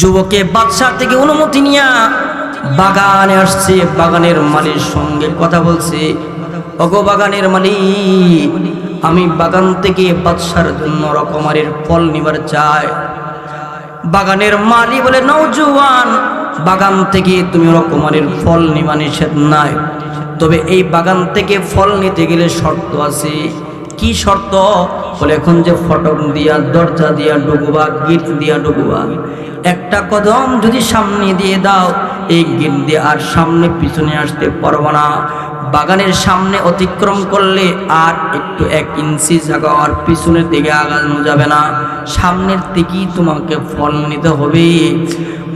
যুবকে বাদশাহ থেকে অনুমতি নিয়া বাগানে আসছে, বাগানের মালির সঙ্গে কথা বলছে। অগো বাগানের মালিক, আমি বাগান থেকে বাদশার জন্য রকমারের ফল নিবার চাই। বাগানের মালি বলে নৌজওয়ান বাগান থেকে তুমি রকমারের ফল নিবা নিষেধ নাই। তবে এই বাগান থেকে ফল নিতে গেলে শর্ত আছে। কি শর্ত? বলে এখন যে ফটক দিয়া, দরজা দিয়া ডুবুবা, গিট দিয়া ডুবুবা। একটা কদম যদি সামনে দিয়ে দাও, এই গিট দিয়ে আর সামনে পিছনে আসতে পারব না। বাগানের সামনে অতিক্রম করলে আর একটু এক ইঞ্চি জায়গা আর পিছনের দিকে আগানো যাবে না। সামনের দিকেই তোমাকে ফল নিতে হবে।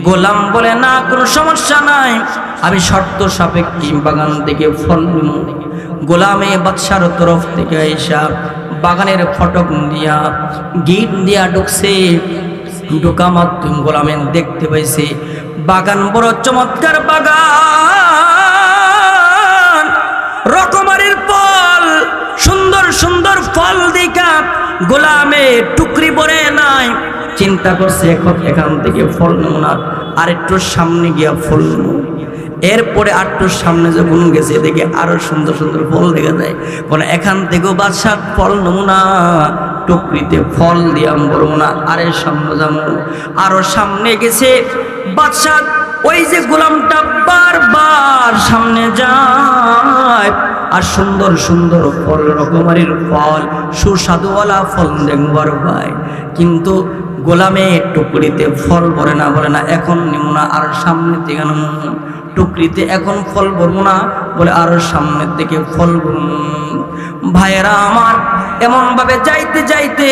গোলাম বলে, না, কোনো সমস্যা নাই। আমি শর্ত সাপেক্ষে বাগান থেকে ফল নিব। গোলামে বাদশার তরফ থেকে এসা বাগানের ফটক দিয়া, গিট দিয়া ঢুকছে। ঢোকা মাত্র গোলামে দেখতে পাইছে, বাগান বড় চমৎকার বাগান। রকমারির ফল, সুন্দর সুন্দর ফল দিকা গোলামে টুকরি পরে নাই। চিন্তা করছে এখন এখান থেকে ফল নেব না আর একটু সামনে গিয়া ফল নেব এরপরে আটটুর সামনে যখন গেছে দেখে আরও সুন্দর সুন্দর ফল দেখা যায়। মানে এখান থেকেও বাদশাহ ফল নমুনা, টুকরিতে ফল দিয়াম বলব না। আরে সামনে যাব। আরও সামনে গেছে বাদশাহ ওই যে গোলামটা বারবার সামনে যায়। আর সুন্দর সুন্দর ফল, রকমারির ফল, সুস্বাদুওয়ালা ফল দেখবার পায়। কিন্তু গোলামে টুকরিতে ফল ভরে না ভরে না। এখন নিব না আর সামনে থেকে টুকরিতে এখন ফল ভরবো না বলে আরও সামনের দিকে ফল ভাইয়েরা আমার এমন ভাবে যাইতে যাইতে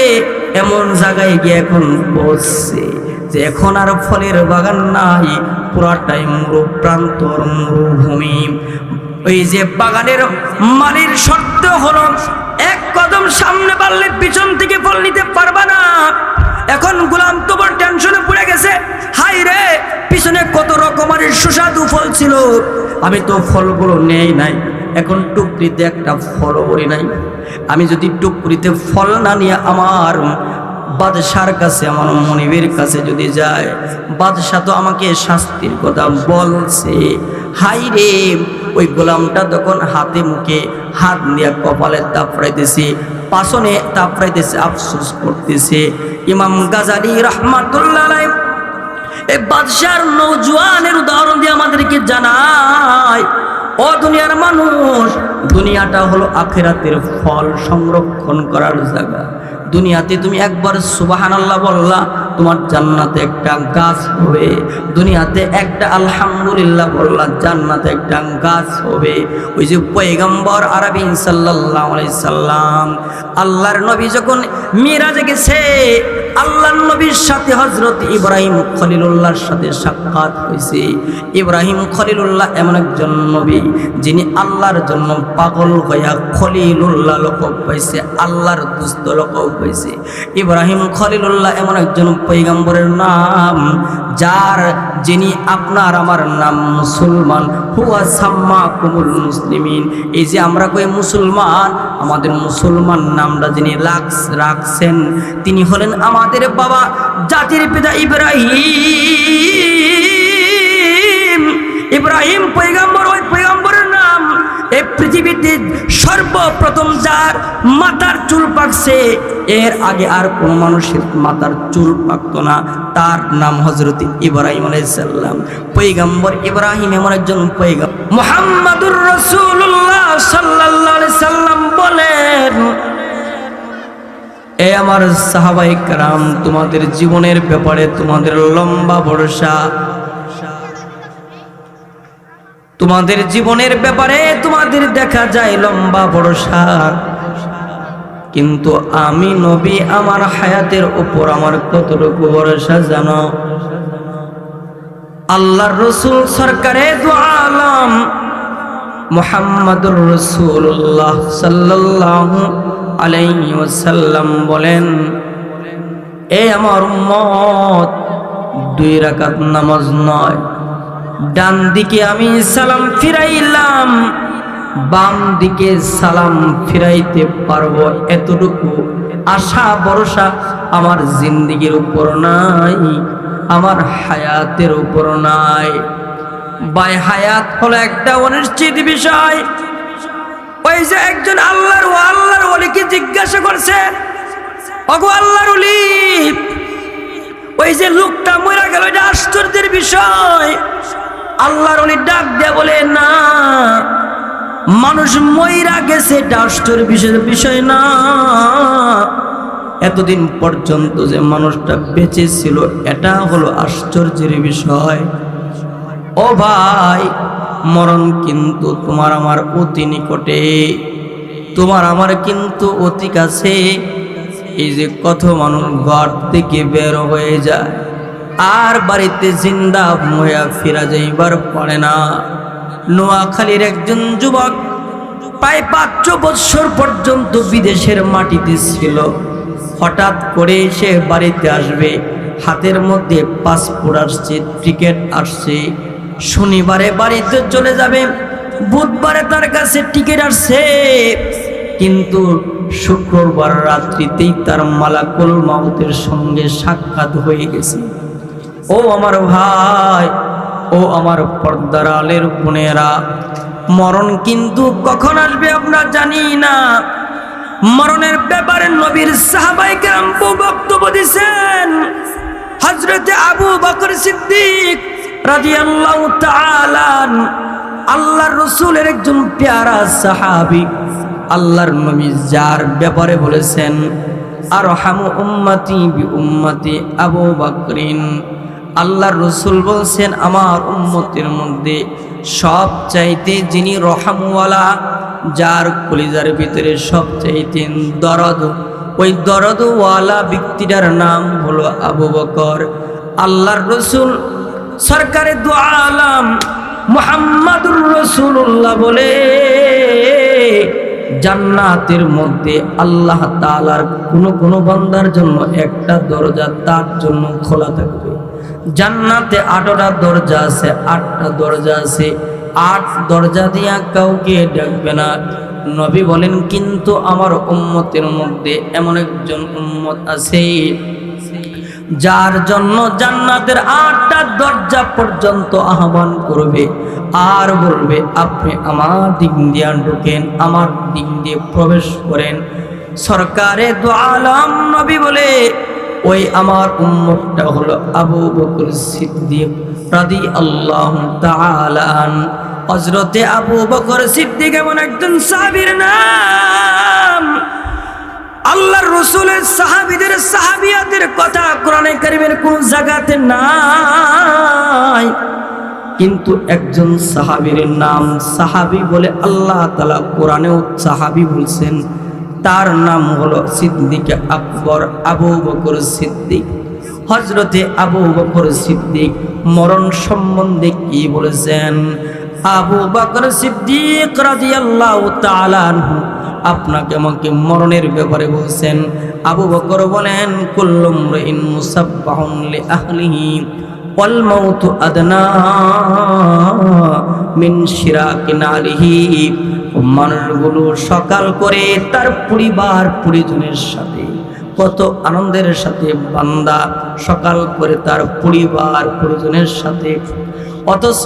এমন জায়গায় গিয়ে এখন বসছে যে এখন আর ফলের বাগান নাই, পুরাটাই মরু প্রান্তর মরুভূমি। ওই যে বাগানের মালির শর্ত হলো, এক কদম সামনে বাড়লে পিছন থেকে ফল নিতে পারবা না। এখন গোলাম তোমার টেনশনে পড়ে গেছে। হাই রে, পিছনে কত রকমের সুস্বাদু ফল ছিল। আমি তো ফলগুলো নেই নাই, এখন টুকরিতে একটা ফল করি নাই। আমি যদি টুকরিতে ফল না নিয়ে আমার বাদশার কাছে, আমার মনিবের কাছে যদি যায় বাদশাহ তো আমাকে শাস্তির কথা বলছে। হাই রে, ওই গোলামটা তখন হাতে মুখে হাত নিয়ে কপালের তাপড়াইতেছে পাশনে তাপড়াইতেছে আফসোস করতেছে। ইমাম গাজারি রহমাতুল্লাহ এই বাদশার নৌজওয়ানের উদাহরণ দিয়ে আমাদেরকে জানায়, ও দুনিয়ার মানুষ, দুনিয়াটা হলো আখেরাতের ফল সংরক্ষণ করার জায়গা। দুনিয়াতে তুমি একবার সুবাহান আল্লাহ বললা, তোমার জান্নাতে একটা গাছ হবে। দুনিয়াতে একটা আলহামদুলিল্লাহ বললা, জান্নাতে একটা গাছ হবে। ওই যে পয়গম্বর আরবি সাল্লাল্লাহু আলাইহি সাল্লাম, আল্লাহর নবী যখন মিরাজে গেছে, আল্লাহর নবীর সাথে হজরত ইব্রাহিম খলিলুল্লাহর সাথে সাক্ষাৎ হয়েছে। ইব্রাহিম খলিলুল্লাহ এমন একজন নবী, যিনি আল্লাহর জন্য পাগল হইয়া খলিলুল্লাহ লকব পাইছে, আল্লাহর দুস্থ লকব পাইছে ইব্রাহিম খলিলুল্লাহ এমন একজন পৈগম্বরের নাম, যার যিনি আপনার আমার নাম মুসলমান। হুয়া সাম্মা কুমুল মুসলিমিন। এই যে আমরা কই মুসলমান, আমাদের মুসলমান নামটা যিনি রাখ রাখছেন, তিনি হলেন আমাদের বাবা জাতির পিতা ইব্রাহিম। ইব্রাহিম পৈগম্বর ওই পৈগম্বরের নাম এই পৃথিবীতে সর্বপ্রথম যার মাথার চুল পাকছে, এর আগে আর কোনো মানুষের মাথার চুল পাকতো না। তার নাম হজরত ইব্রাহিম আলাইসাল্লাম পৈগম্বর ইব্রাহিম এমন একজন পৈগম্বর মোহাম্মদুর রসুল্লাহ সাল্লাহ সাল্লাম বলেন, এ আমার সাহাবাই কারাম, তোমাদের জীবনের ব্যাপারে তোমাদের লম্বা ভরসা তোমাদের জীবনের ব্যাপারে তোমাদের দেখা যায় লম্বা ভরসা। কিন্তু আমি নবী, আমার হায়াতের উপর আমার কতটুকু ভরসা জানো? আল্লাহর রসুল সরকারে আলম মোহাম্মদুর রসুল্লাহ সাল্লাল্লাহু আলাইহি ওয়াসাল্লাম বলেন, এ আমার মত দুই রাকাত নামাজ নয় ডান দিকে আমি সালাম ফিরাইলাম, বাম দিকে সালাম ফিরাইতে পারব এতটুকু আশা, ভরসা আমার জিন্দিগির উপর নাই, আমার হায়াতের উপর নাই। বাই হায়াত হলো একটা অনিশ্চিত বিষয়। ওই যে একজন আল্লাহর ও আল্লাহর ওলিকে জিজ্ঞাসা করছে অগো আল্লাহর ওলি, ওই যে লোকটা মরা গেল, এটা আশ্চর্যের বিষয়। আল্লাহর ওলি ডাক দেয়া বলে, না, মানুষ মইরা গেছে, এটা আশ্চর্য বিষয় বিষয় না। এতদিন পর্যন্ত যে মানুষটা বেঁচে ছিল, এটা হলো আশ্চর্যের বিষয়। ও ভাই, মরণ কিন্তু তোমার আমার অতি নিকটে। তোমার আমার কিন্তু অতি কাছে। এই যে কত মানুষ ঘর থেকে বের হয়ে যায়। আর বাড়িতে জিন্দা ময়া ফিরা যাইবার পারে না। নোয়াখালীর একজন যুবক প্রায় পাঁচ বৎসর পর্যন্ত বিদেশের মাটিতে ছিল। হঠাৎ করে সে বাড়িতে আসবে, হাতের মধ্যে পাসপোর্ট আসছে টিকিট আসছে। শনিবারে বাড়িতে চলে যাবে, বুধবারে তার কাছে টিকিট আসছে। কিন্তু শুক্রবার রাত্রিতেই তার মালাকুল মাউতের সঙ্গে সাক্ষাৎ হয়ে গেছে। ও আমার ভাই, ও আমার পর্দার আলের বোনেরা, মরণ কিন্তু কখন আসবে আমরা জানি না। মরণের ব্যাপারে নবীর সাহাবাই কেরাম বক্তব্য দিছেন হজরতে আবু বকর সিদ্দিক আল্লাহর রসুলের একজন পেয়ারা সাহাবী, আল্লাহর নবী যার ব্যাপারে বলেছেন আর হামু উম্মতি বি উম্মতি আবু বকরিন। আল্লাহর রসুল বলছেন, আমার উম্মতের মধ্যে সব চাইতে যিনি রহামওয়ালা, যার কলিজার ভিতরে সব চাইতে দরদ, ওই দরদওয়ালা ব্যক্তিটার নাম হলো আবু বকর। আল্লাহর রসুল সরকারে দু আলাম, মোহাম্মদুর রসুল্লাহ বলে, জান্নাতের মধ্যে আল্লাহ তালার কোনো কোনো বান্দার জন্য একটা দরজা তার জন্য খোলা থাকবে। জান্নাতে আটটা দরজা আছে, আটটা দরজা আছে। আট দরজা দিয়া কাউকে ডাকবে না। নবী বলেন, কিন্তু আমার উম্মতের মধ্যে এমন একজন উম্মত আছে, যার জন্য জান্নাতের আটটা দরজা পর্যন্ত আহ্বান করবে। আর বলবে, আপনি আমার দিক দিয়ে ঢুকেন, আমার দিক দিয়ে প্রবেশ করেন। সরকারে দু আলম, নবী বলে ওই আমার উম্মতটা হলো আবু বকর সিদ্দিক রাদি আল্লাহ তাআলান হযরতে আবু বকর সিদ্দিক এমন একজন সাহাবীর নাম। আল্লাহর রসুলের সাহাবিদের, সাহাবিয়াদের কথা কোরআনে কারিমের কোন জায়গাতে নাই। কিন্তু একজন সাহাবীর নাম সাহাবি বলে আল্লাহ তালা কোরআনেও সাহাবি বলছেন। তার নাম হলো সিদ্দিক আকবর আবু বকর সিদ্দিক। হজরতে আবু বকর সিদ্দিক মরণ সম্বন্ধে কি বলেছেন? আবু বকর সিদ্দিক রাদিয়াল্লাহু তাআলা আপনাকে আমাকে মরণের ব্যাপারে বলছেন। আবু বকর বলেন কুল্লুম ইন মুসাব্বাহুন লি আহলিহি ওয়াল মাউতু আদনা মিন শিরাকিন মানুষগুলো সকাল করে তার পরিবার, পরিজনের সাথে। কত আনন্দের সাথে বান্দা সকাল করে তার পরিবার, পরিজনের সাথে। অথচ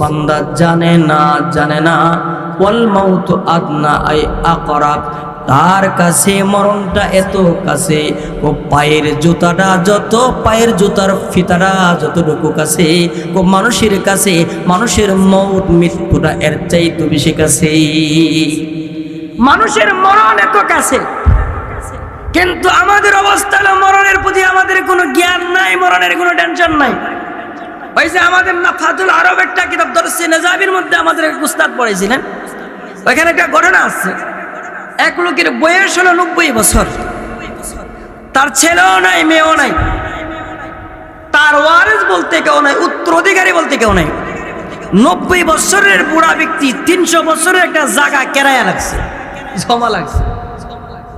বান্দা জানে না জানে না, ওয়াল মাউত আদনা আই আকরাব তার কাছে মরণটা এত কাছে ও পায়ের জুতাটা যত, পায়ের জুতার ফিতাটা যতটুকু কাছে ও মানুষের কাছে, মানুষের মৌত মৃত্যুটা এর চাইতে বেশি কাছে। মানুষের মরণ এত কাছে, কিন্তু আমাদের অবস্থা হলো মরণের প্রতি আমাদের কোনো জ্ঞান নাই, মরণের কোনো টেনশন নাই। ওই যে আমাদের না ফাতুল আরব একটা কিতাব ধরছে, নেজাবির মধ্যে আমাদের উস্তাদ পড়েছিলেন। ওইখানে একটা ঘটনা আছে। এক লোকের বয়স হলো নব্বই বছর। তার ছেলেও নাই, মেয়েও নাই। তার ওয়ারেস বলতে কেউ নাই, উত্তরাধিকারী বলতে কেউ নাই। নব্বই বছরের বুড়া ব্যক্তি তিনশো বছরের একটা জায়গা কেরায়া লাগছে জমা লাগছে।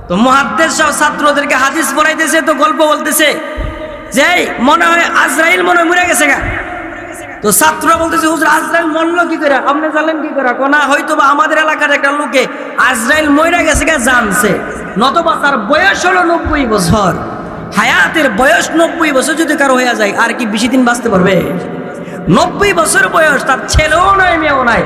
তো মহাদ্দেশ সব ছাত্রদেরকে হাদিস পড়াইতেছে, তো গল্প বলতেছে যে মনে হয় আজরাইল মনে হয় মরে গেছে গা। তো ছাত্ররা বলতেছে, হুজুর, আজরাইল মরলো কি করে? আপনি জানলেন কি করে? কোনা হয়তো বা আমাদের এলাকার একটা লোকে আজরাইল মরে গেছে গা, জানছে। নতবা তার বয়স হলো নব্বই বছর। হায়াতের বয়স নব্বই বছর যদি কারও হয়ে যায়, আর কি বেশি দিন বাঁচতে পারবে? নব্বই বছর বয়স, তার ছেলেও নাই, মেয়েও নাই।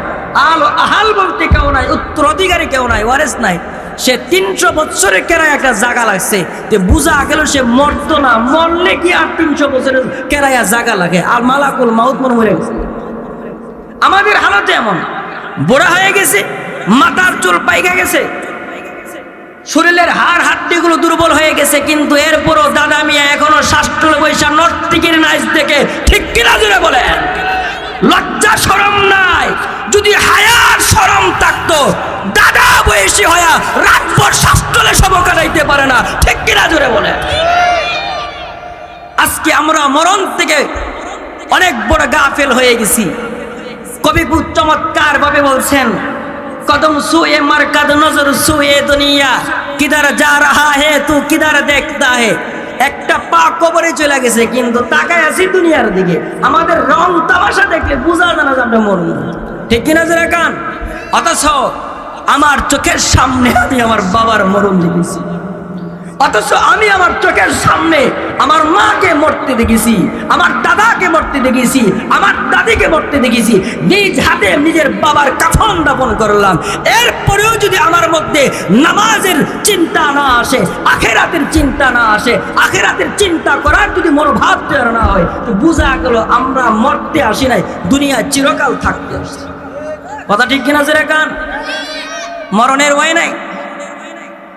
আল আহাল বলতে কেউ নাই, উত্তরাধিকারী কেউ নাই, ওয়ারেস নাই। সে তিনশো বছরের কেরায় একটা জাগা লাগছে। যে বুঝা গেল সে মরতো না, মরলে কি আর তিনশো বছরের কেরায়া জাগা লাগে? আর মালাকুল মাউত মনে মরে গেছে। আমাদের হালতে এমন। বুড়া হয়ে গেছে, মাথার চুল পাইকা গেছে। শরীরের হাড় হাড্ডিগুলো দুর্বল হয়ে গেছে, কিন্তু এরপরও দাদা মিয়া এখনও শাস্ত্র বৈশা নর্তিকের নাইজ থেকে ঠিক কিনা জুড়ে বলে লজ্জা সরম নাই। যদি হায়ার সরম থাকতো, দাদা বয়সী হয়া রাতভর শাস্ত্রলে সব কাটাইতে পারে না। ঠিক কিনা জুড়ে বলে? আজকে আমরা মরণ থেকে অনেক বড় গাফেল হয়ে গেছি। কবি খুব চমৎকার ভাবে বলছেন, কদম সুয়ে মার কাদ, নজর সুয়ে দুনিয়া। কিদার যা রাহা হে, তু কিদার দেখতা হে। পা কবরে চলে গেছে, কিন্তু তাকায় আছি দুনিয়ার দিকে। আমাদের রং তামাশা দেখলে বোঝা জানা আমরা মরুন। ঠিক কিনা যারা কান? অথচ আমার চোখের সামনে আমি আমার বাবার মরণ দেখেছি। অথচ আমি আমার চোখের সামনে আমার মাকে মরতে দেখেছি, আমার দাদাকে মরতে দেখেছি, আমার দাদিকে মরতে দেখেছি, নিজ হাতে নিজের বাবার কাফন দাপন করলাম। এরপরেও যদি আমার মধ্যে নামাজের চিন্তা না আসে, আখেরাতের চিন্তা না আসে, আখেরাতের চিন্তা করার যদি মনোভাব তৈরি না হয়, তো বোঝা গেল আমরা মরতে আসি নাই দুনিয়া চিরকাল থাকতে আসছি কথা ঠিক কিনা জেরে কান? মরণের ভয় নাই?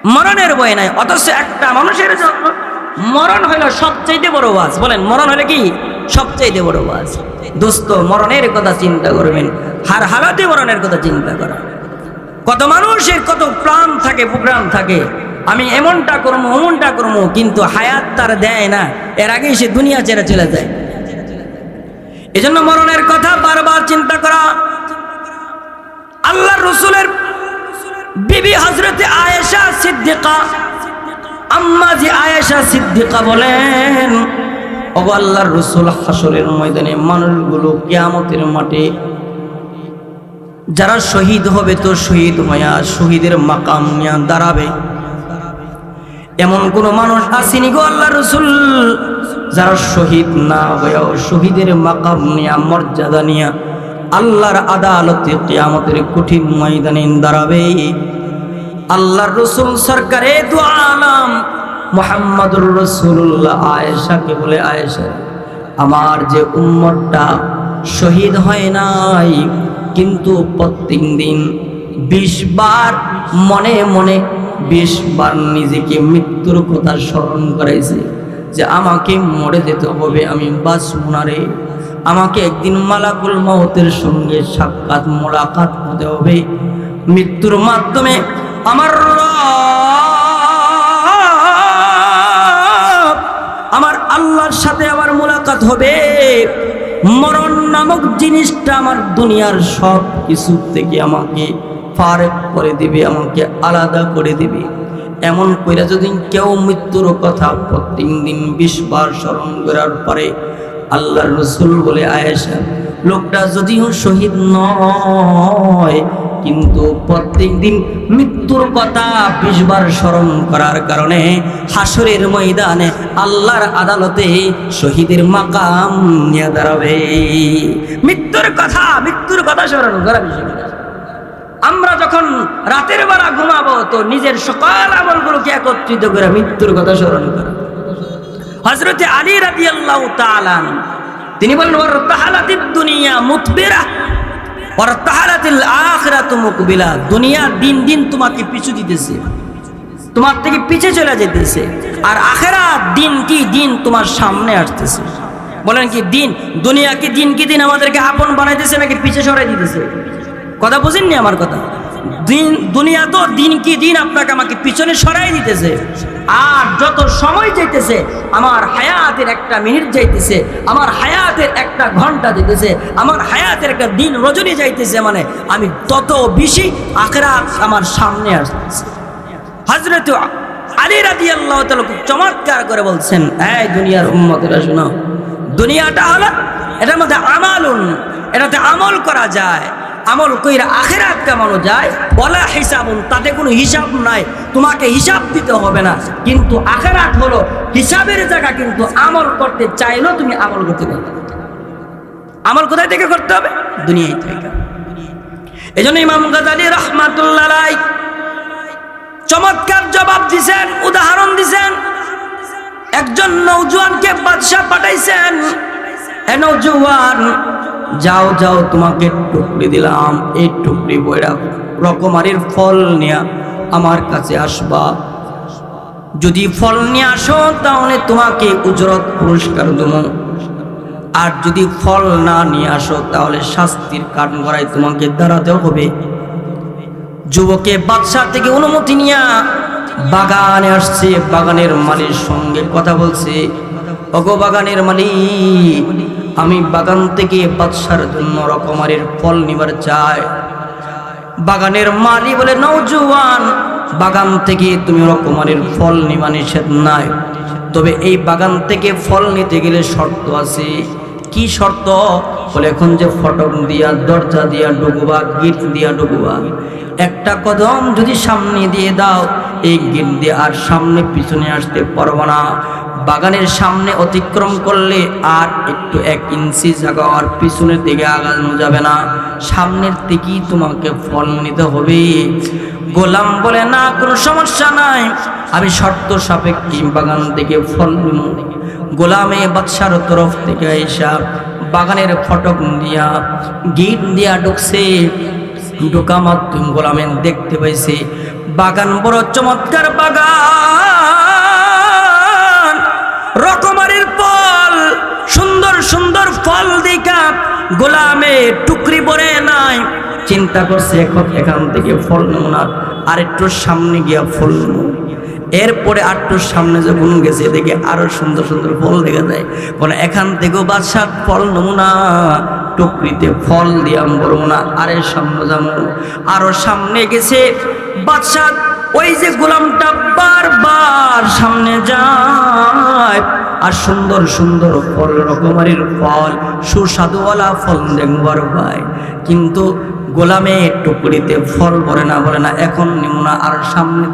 মরণের ভয় নাই, অথচ একটা মানুষের জন্য মরণ হইল সবচাইতে বড় ওয়াজ। বলেন, মরণ হলে কি? সবচাইতে বড় ওয়াজ। দোস্ত, মরণের কথা চিন্তা করবেন। হার হালাতে মরণের কথা চিন্তা করা। কত মানুষের কত প্রাণ থাকে, প্রোগ্রাম থাকে। আমি এমনটা করব অমনটা করব কিন্তু হায়াত তার দেয় না। এর আগেই সে দুনিয়া ছেড়ে চলে যায়। এজন্য মরণের কথা বারবার চিন্তা করা। আল্লাহ রসুলের বিবি হজরতে আয়েশা সিদ্দিকা। আম্মা যে আয়েশা সিদ্দিকা বলেন, ওগো আল্লাহর রসুল হাসরের ময়দানে মানুষগুলো কিয়ামতের মাঠে যারা শহীদ হবে তো শহীদ হইয়া শহীদের মাকাম নিয়ে দাঁড়াবে। এমন কোন মানুষ আসেনি গো আল্লাহ রসুল যারা শহীদ না হয়েও, শহীদের মাকাম নিয়া, মর্যাদা নিয়া আল্লাহর আদালতে কিয়ামতের কঠিন ময়দানে দাঁড়াবে। আল্লাহর রসুল সরকারে দু আলাম। মোহাম্মদুর রসুল্লাহ আয়েশাকে বলে, আয়েশা, আমার যে উম্মতটা শহীদ হয় নাই, কিন্তু প্রত্যেক দিন বিশ বার মনে মনে বিশ বার নিজেকে মৃত্যুর কথা স্মরণ করাইছে যে আমাকে মরে যেতে হবে, আমি বাঁচব না রে। আমাকে একদিন মালাকুল মহতের সঙ্গে সাক্ষাৎ, মোলাকাত হতে হবে। মৃত্যুর মাধ্যমে আমার আমার আল্লাহর সাথে আমার মোলাকাত হবে। মরণ নামক জিনিসটা আমার দুনিয়ার সব কিছু থেকে আমাকে ফারেক করে দিবে, আমাকে আলাদা করে দিবে। এমন কইরা যদি কেউ মৃত্যুর কথা প্রত্যেক দিন বিশ বার স্মরণ করার পরে আল্লাহ রসুল বলে আয়েশা, লোকটা যদিও শহীদ নয়, কিন্তু প্রত্যেক দিন মৃত্যুর কথা বিশবার স্মরণ করার কারণে হাসরের ময়দানে আল্লাহর আদালতে শহীদের মাকাম নিয়ে দাঁড়াবে মৃত্যুর কথা মৃত্যুর কথা স্মরণ করা করে। আমরা যখন রাতের বেলা ঘুমাবো, তো নিজের সকাল আমলগুলোকে একত্রিত করে মৃত্যুর কথা স্মরণ করা হজরতে আলী রাজি আল্লাহ তালান তিনি বলেন ওর তাহালাতির দুনিয়া মুতবেরা ওর তাহালাতিল আখরাত মুকবিলা। দুনিয়া দিন দিন তোমাকে পিছু দিতেছে, তোমার থেকে পিছে চলে যেতেছে, আর আখেরা দিন কি দিন তোমার সামনে আসতেছে। বলেন কি, দিন, দুনিয়া কি দিন কি দিন আমাদেরকে আপন বানাইতেছে নাকি পিছে সরাই দিতেছে? কথা বুঝেননি আমার কথা? দিন, দুনিয়া তো দিন কি দিন আপনাকে আমাকে পিছনে সরাই দিতেছে। আর যত সময় যাইতেছে, আমার হায়াতের একটা মিনিট যাইতেছে, আমার হায়াতের একটা ঘণ্টা দিতেছে আমার হায়াতের একটা দিন রজনী যাইতেছে মানে আমি তত বেশি আখরা আমার সামনে আসতেছে। হজরত আলী রাজি আল্লাহ খুব চমৎকার করে বলছেন, এই দুনিয়ার উম্মতেরা শোনো, দুনিয়াটা হলো, এটার মধ্যে আমালুন, এটাতে আমল করা যায়। আমল কইরা আখেরাত কামানো যায় বলা হিসাবুন, তাতে কোনো হিসাব নাই, তোমাকে হিসাব দিতে হবে না। কিন্তু আখেরাত হলো হিসাবের জায়গা কিন্তু আমল করতে চাইলেও তুমি আমল করতে পারবে আমল কোথায় থেকে করতে হবে? দুনিয়ায় থেকে। এই জন্য ইমাম গাজালি রহমাতুল্লাহ চমৎকার জবাব দিছেন, উদাহরণ দিছেন। একজন নৌজওয়ানকে বাদশাহ পাঠাইছেন। এ নৌজওয়ান যাও যাও, তোমাকে টুকরি দিলাম। এই টুকরি বইরা রকমারির ফল নিয়ে আমার কাছে আসবা। যদি ফল নিয়ে আসো, তাহলে তোমাকে উজরত পুরস্কার দেবো। আর যদি ফল না নিয়ে আসো, তাহলে শাস্তির কাঠ গড়ায় তোমাকে দাঁড়াতে হবে। যুবকে, বাদশাহ থেকে অনুমতি নিয়া বাগানে আসছে। বাগানের মালির সঙ্গে কথা বলছে। অগো বাগানের মালিক আমি বাগান থেকে বাদশার জন্য রকমারের ফল নিবার চাই। বাগানের মালি বলে নৌজওয়ান বাগান থেকে তুমি রকমারের ফল নিবা নিষেধ নাই। তবে এই বাগান থেকে ফল নিতে গেলে শর্ত আছে। কি শর্ত? বলে, এখন যে ফটক দিয়া, দরজা দিয়া ডুবুবা গিট দিয়া ডুবুবা একটা কদম যদি সামনে দিয়ে দাও, এই গিট দিয়ে আর সামনে পিছনে আসতে পারব না। বাগানের সামনে অতিক্রম করলে আর একটু এক ইঞ্চি জায়গা আর পিছনের দিকে আগানো যাবে না। সামনের দিকেই তোমাকে ফল নিতে হবে। গোলাম বলে, না, কোনো সমস্যা নাই। আমি শর্ত সাপেক্ষে বাগান থেকে ফল নিব। গোলামে বাদশার তরফ থেকে আইসা বাগানের ফটক দিয়া, গিট দিয়া ঢুকছে। ঢোকা মাধ্যম গোলামেন দেখতে পাইছে, বাগান বড় চমৎকার বাগান। রকমারির ফল, সুন্দর সুন্দর ফল দেখা গোলামে টুকরি পরে নাই। চিন্তা করছে এখন এখান থেকে ফল নেব না আর একটু সামনে গিয়া ফল নেব এরপরে আটটুর সামনে যখন গেছে, দেখে আরও সুন্দর সুন্দর ফল দেখা যায়। বলে, এখান থেকেও বাদশাহ ফল নমুনা, টুকরিতে ফল দিয়াম বলব না আরে সামনে যাব। আরও সামনে গেছে, বাদশাহ ওই যে গোলামটা বারবার সামনে যায়, আর সুন্দর সুন্দর ফল, রকমারির ফল সুস্বাদুওয়ালা ফল দেখবার পায় কিন্তু গোলামে টুকরিতে ফল ভরে না, বলে না, এখন নিমুনা আর সামনে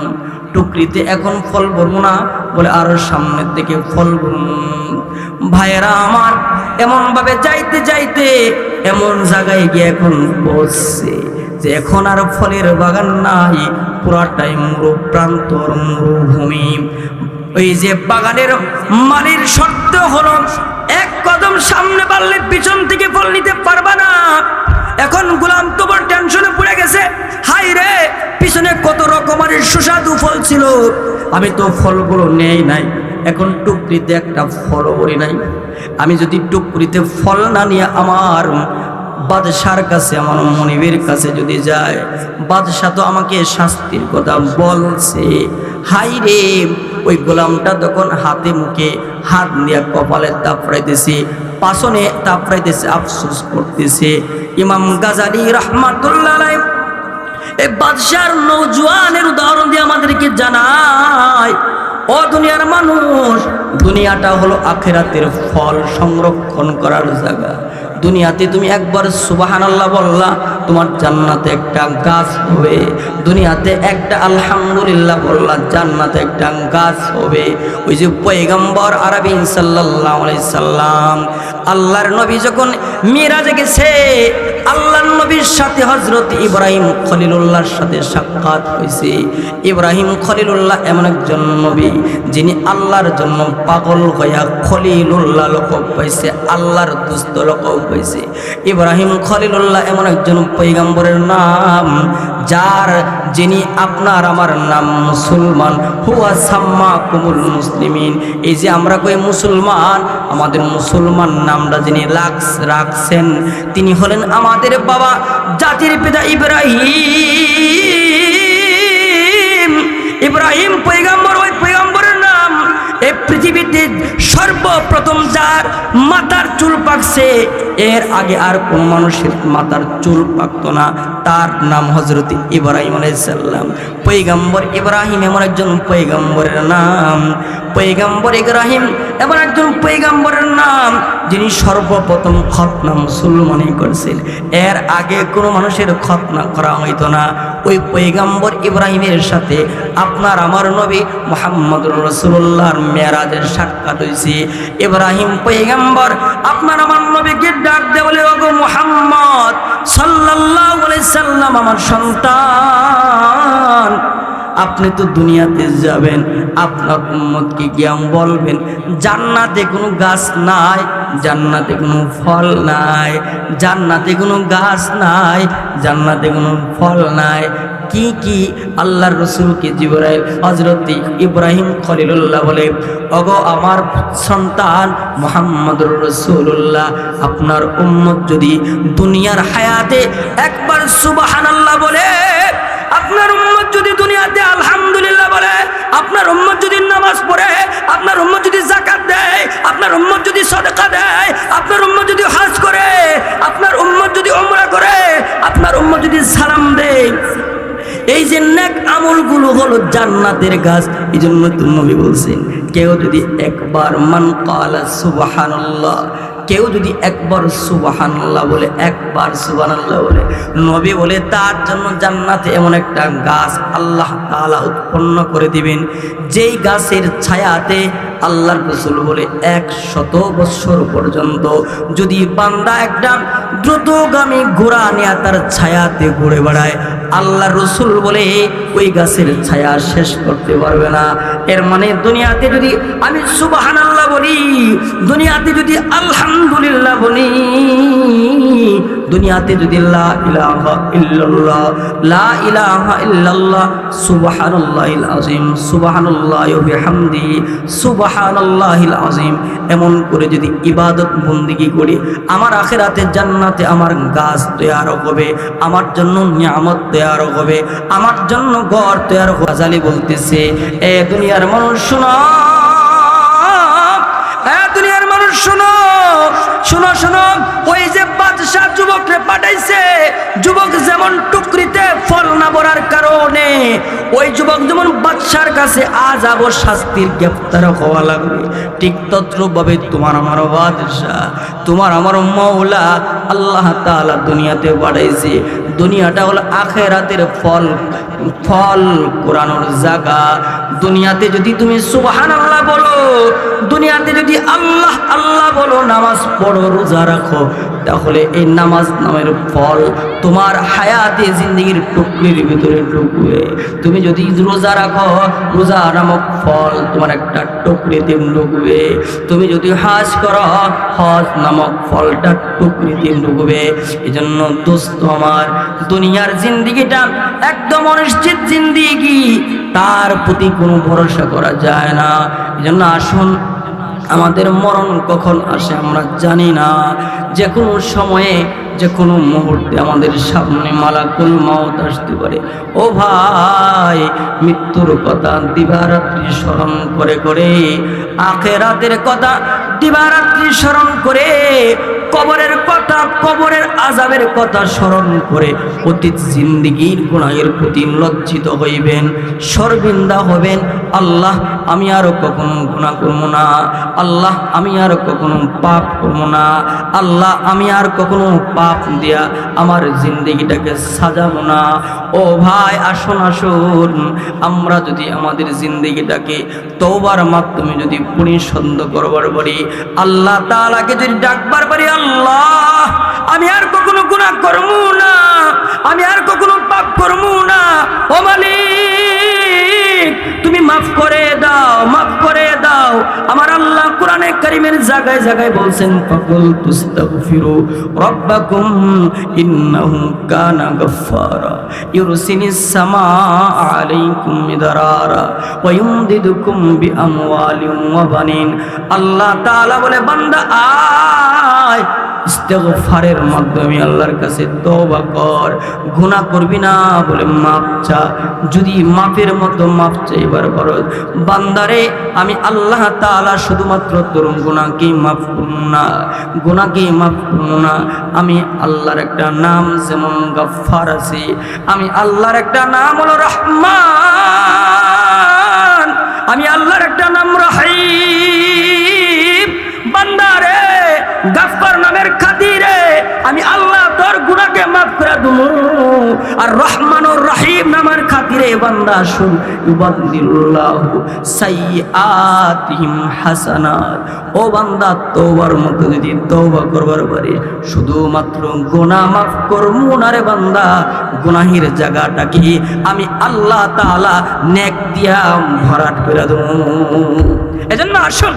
নেব টুকরিতে এখন ফল ভরবো না বলে আরও সামনের দিকে ফল ভাইয়েরা আমার এমন ভাবে যাইতে যাইতে এমন জায়গায় গিয়ে এখন বসছে যে এখন আর ফলের বাগান নাই পুরাটাই মরু প্রান্তর মরুভূমি। ওই যে বাগানের মালির শর্ত হলো এক কদম সামনে পারলে পিছন থেকে ফল নিতে পারবা না। এখন গোলাম তোমার টেনশনে পড়ে গেছে। হাই রে, পিছনে কত রকমের সুস্বাদু ফল ছিল। আমি তো ফলগুলো নেই নাই, এখন টুকরিতে একটা ফলও নাই। আমি যদি টুকরিতে ফল না নিয়ে আমার বাদশার কাছে, আমার মনিবের কাছে যদি যায় বাদশাহ তো আমাকে শাস্তির কথা বলছে। হাই রে, ওই গোলামটা তখন হাতে মুখে হাত নিয়ে কপালে তাপড়াইতেছে পাশনে তাপড়াইতেছে আফসোস করতেছে। ইমাম গাজারি রহমাতুল্লাহ এই বাদশার নৌজওয়ানের উদাহরণ দিয়ে আমাদেরকে জানায়, ও দুনিয়ার মানুষ, দুনিয়াটা হলো আখেরাতের ফল সংরক্ষণ করার জায়গা। দুনিয়াতে তুমি একবার সুবাহান আল্লাহ বললা, তোমার জান্নাতে একটা গাছ হবে। দুনিয়াতে একটা আলহামদুলিল্লাহ বললা, জান্নাতে একটা গাছ হবে। ওই যে পয়গম্বর আরবি সাল্লাল্লাহু সাল্লাম, আল্লাহর নবী যখন মিরাজে গেছে, আল্লাহর নবীর সাথে হজরত ইব্রাহিম খলিলুল্লাহর সাথে সাক্ষাৎ হয়েছে। ইব্রাহিম খলিলুল্লাহ এমন একজন নবী, যিনি আল্লাহর জন্য পাগল হইয়া খলিলুল্লাহ লোক পাইছে, আল্লাহর দুস্থ লকব পাইছে ইব্রাহিম খলিলুল্লাহ এমন একজন পৈগম্বরের নাম, যার যিনি আপনার আমার নাম মুসলমান, হুয়া সাম্মা কুমুল মুসলিমিন। এই যে আমরা কই মুসলমান, আমাদের মুসলমান নামটা যিনি রাখস, রাখছেন, তিনি হলেন আমাদের বাবা, জাতির পিতা ইব্রাহিম। ইব্রাহিম পৈগম্বর ওই পৈগম্বরের নাম, এই পৃথিবীতে সর্বপ্রথম যার মাথার চুল পাকছে, এর আগে আর কোন মানুষের মাথার চুল পাকতো না। তার নাম হজরত ইব্রাহিম আলাইসাল্লাম পৈগম্বর ইব্রাহিম এমন একজন পৈগম্বরের নাম। পৈগম্বর ইব্রাহিম এমন একজন পৈগম্বরের নাম, যিনি সর্বপ্রথম খতনা মুসলমানই করেছেন এর আগে কোনো মানুষের খতনা করা হইতো না। ওই পৈগম্বর ইব্রাহিমের সাথে আপনার আমার নবী মোহাম্মদ রসুল্লাহর মেয়ারাজের সাক্ষাৎ হয়েছে ইব্রাহিম পৈগম্বর, আপনার আমার নবীকে ডাক দে বলে মোহাম্মদ আলাইহি সাল্লাম আমার সন্তান। আপনি তো দুনিয়াতে যাবেন, আপনার উম্মতকে জ্ঞান বলবেন, জান্নাতে কোনো গাছ নাই, জান্নাতে কোনো ফল নাই, জান্নাতে কোনো গাছ নাই, জান্নাতে কোনো ফল নাই। কি কি আল্লাহর রসুলকে জিবরাইল হজরত ইব্রাহিম খলিলুল্লাহ বলে, অগ আমার সন্তান মোহাম্মদুর রসুল্লাহ আপনার উম্মত যদি দুনিয়ার হায়াতে একবার সুবাহান আল্লাহ বলে আপনার উম্মত যদি নামাজ পড়ে, আপনার উম্মত যদি জাকাত দেয়, আপনার উম্মত যদি সদকা দেয়, আপনার উম্মত যদি হজ করে, আপনার উম্মত যদি উমরা করে, আপনার উম্মত যদি সালাম দেয়। এই যে নেক আমলগুলো হলো জান্নাতের গাছ এই জন্য তো নবী বলছেন, কেউ যদি একবার মান কালা সুবহানাল্লাহ কেউ যদি একবার সুবাহান্লাহ বলে, একবার সুবাহান্লাহ বলে, নবী বলে, তার জন্য জান্নাতে এমন একটা গাছ আল্লাহ তালা উৎপন্ন করে দিবেন। যেই গাছের ছায়াতে আল্লাহর রসুল বলে এক শত বৎসর পর্যন্ত যদি বান্দা একটা দ্রুতগামী ঘোড়া নিয়ে তার ছায়াতে ঘুরে বেড়ায় আল্লাহ রসুল বলে, ওই গাছের ছায়া শেষ করতে পারবে না। এর মানে দুনিয়াতে যদি আমি সুবাহান আল্লাহ বলি, দুনিয়াতে যদি আলহামদুলিল্লাহ বলি, দুনিয়াতে যদি লা ইলাহা ইল্লাল্লাহ সুবহানাল্লাহিল আজিম এমন করে যদি ইবাদত বন্দিগি করি, আমার আখেরাতে জান্নাতে আমার গাছ তৈয়ার হবে, আমার জন্য নিয়ামত তৈয়ার হবে, আমার জন্য ঘর তৈয়ার গাজালি বলতেছে, এ দুনিয়ার মানুষ, শোনা। মানুষ ওই যে বাদশাহ পাঠাইছে, যুবক যেমন টুকরিতে ফল না বরার কারণে, ওই যুবক যেমন বাদশার কাছে আজ আবর শাস্তির গ্রেপ্তার হওয়া লাগবে। ঠিক তোমার আমার বাদশাহ, তোমার আমার মৌলা আল্লাহ তাআলা দুনিয়াতে পাঠাইছে। দুনিয়াটা হলো আখেরাতের ফল ফল কোরআনোর জায়গা। দুনিয়াতে যদি তুমি সুবহান আল্লাহ বলো, দুনিয়াতে যদি আল্লাহ আল্লাহ বলো, নামাজ পড়ো, রোজা রাখো। তাহলে এই নামাজ নামের ফল তোমার হায়াতে জিন্দগির টুকরির ভিতরে ঢুকবে। তুমি যদি রোজা রাখো, রোজা নামক ফল তোমার একটা টুকরিতে ঢুকবে। তুমি যদি হাজ করো, হজ নামক ফলটা টুকরিতে ঢুকবে। এই জন্য দোস্ত আমার, দুনিয়ার জিন্দিগিটা একদম অনিশ্চিত জিন্দিগি, তার প্রতি কোনো ভরসা করা যায় না। এই জন্য আসুন আমাদের মরণ কখন আসে আমরা জানি না। যে কোনো সময়ে যে কোনো মুহূর্তে আমাদের সামনে মালা মালাকুল মত আসতে পারে। ও ভাই, মৃত্যুর কথা দিবারাত্রি স্মরণ করে করে, আখেরাতের কথা দিবারাত্রি স্মরণ করে কবরের কথা, কবরের আজাবের কথা স্মরণ করে অতীত জিন্দিগির গুণায়ের প্রতি লজ্জিত হইবেন সর্বিন্দা হবেন। আল্লাহ, আমি আরও কখনো গুণা করব না। আল্লাহ, আমি আর কখনো পাপ করব না। আল্লাহ, আমি আর কখনো পাপ দিয়া আমার জিন্দিগিটাকে সাজাবো না। ও ভাই, আসুন আসুন। আমরা যদি আমাদের জিন্দিগিটাকে তৌবার মাধ্যমে যদি পরিসন্ধ করবার পারি, আল্লাহ তাআলাকে যদি ডাকবার পারি আল্লাহ আমি আর কখনো গুণা করব না, আমি আর কখনো পাপ করব না। ও মালিক, তুমি মাফ করে। কোরআনে কারিমের জায়গায় জায়গায় বলছেন, ফাকুল তুস্তাগফিরু রাব্বাকুম ইন্নাহু কানা গাফফারা। ইউরসিলিস সামা আলাইকুম মিদরারা ওয়া ইউমদিদুকুম বিআমওয়ালিন ওয়া বানিন। আল্লাহ তাআলা বলে, বান্দা, আয়! ইস্তেগফারের মাধ্যমে আল্লাহর কাছে তওবা কর। গুনাহ করবি না বলে মাপ চা। যদি মাপের মতো মাপ চাইবার বড় বান্দারে, আমি আল্লাহ তাআলা শুধুমাত্র তোর গুনাহকে মাফ করব না। গুনাহকে মাফ করব না। আমি আল্লাহর একটা নাম যেমন গফফার আছে, আমি আল্লাহর একটা নাম হলো রহমান। আমি আল্লাহর একটা নাম রহিম। আর নামের খাতিরে বান্দা ও বান্দা যদি শুধুমাত্র গুনাহ মাফ করমু না রে বান্দা, গুনাহের জায়গাটাকে আমি আল্লাহ তাআলা নেক দিয়া ভরাট করে দেবো। এজন্য আসুন,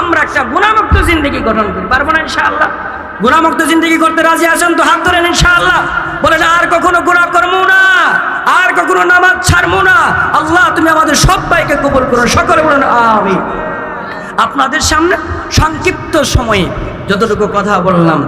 আমরা একটা গুণামুক্ত জিন্দগি গঠন করি। পারব না ইনশাআল্লাহ? গুণামুক্ত জিন্দগি করতে রাজি আছেন তো হাত ধরেন ইনশাআল্লাহ। বলেন, আর কখনো গুণা করব না, আর কখনো নামাজ ছাড়বো না। আল্লাহ, তুমি আমাদের সবাইকে কবুল করো, সকলে বলেন আমি আপনাদের সামনে সংক্ষিপ্ত সময়ে যতটুকু কথা বললাম,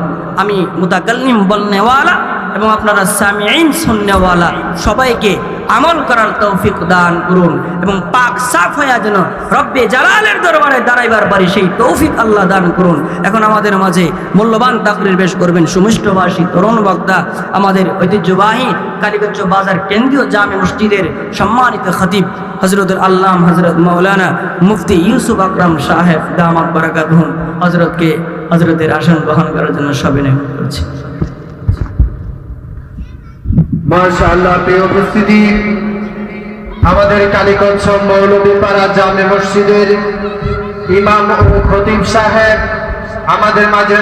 আমি মুতাকাল্লিম বলনেওয়ালা এবং আপনারা সামিআইন শুননেওয়ালা সবাইকে আমল করার তৌফিক দান করুন এবং পাক সাফ হয়ে যেন রব্বে জালালের দরবারে দাঁড়াইবার পারি, সেই তৌফিক আল্লাহ দান করুন। এখন আমাদের মাঝে মূল্যবান তাকরির বেশ করবেন সুমিষ্টভাষী তরুণ বক্তা, আমাদের ঐতিহ্যবাহী কালীগঞ্জ বাজার কেন্দ্রীয় জামে মসজিদের সম্মানিত খতিব হজরতুল আল্লাহ হজরত মৌলানা মুফতি ইউসুফ আকরাম সাহেব, দামাত বারাকাত হজরতকে হজরতের আসন গ্রহণ করার জন্য সবিনয় করছি। মাশাআল্লাহ প্রিয় উপস্থিতি আমাদের কালীগঞ্জ মৌলভীপাড়া জামে মসজিদের ইমাম ও খতিব সাহেব আমাদের মাঝে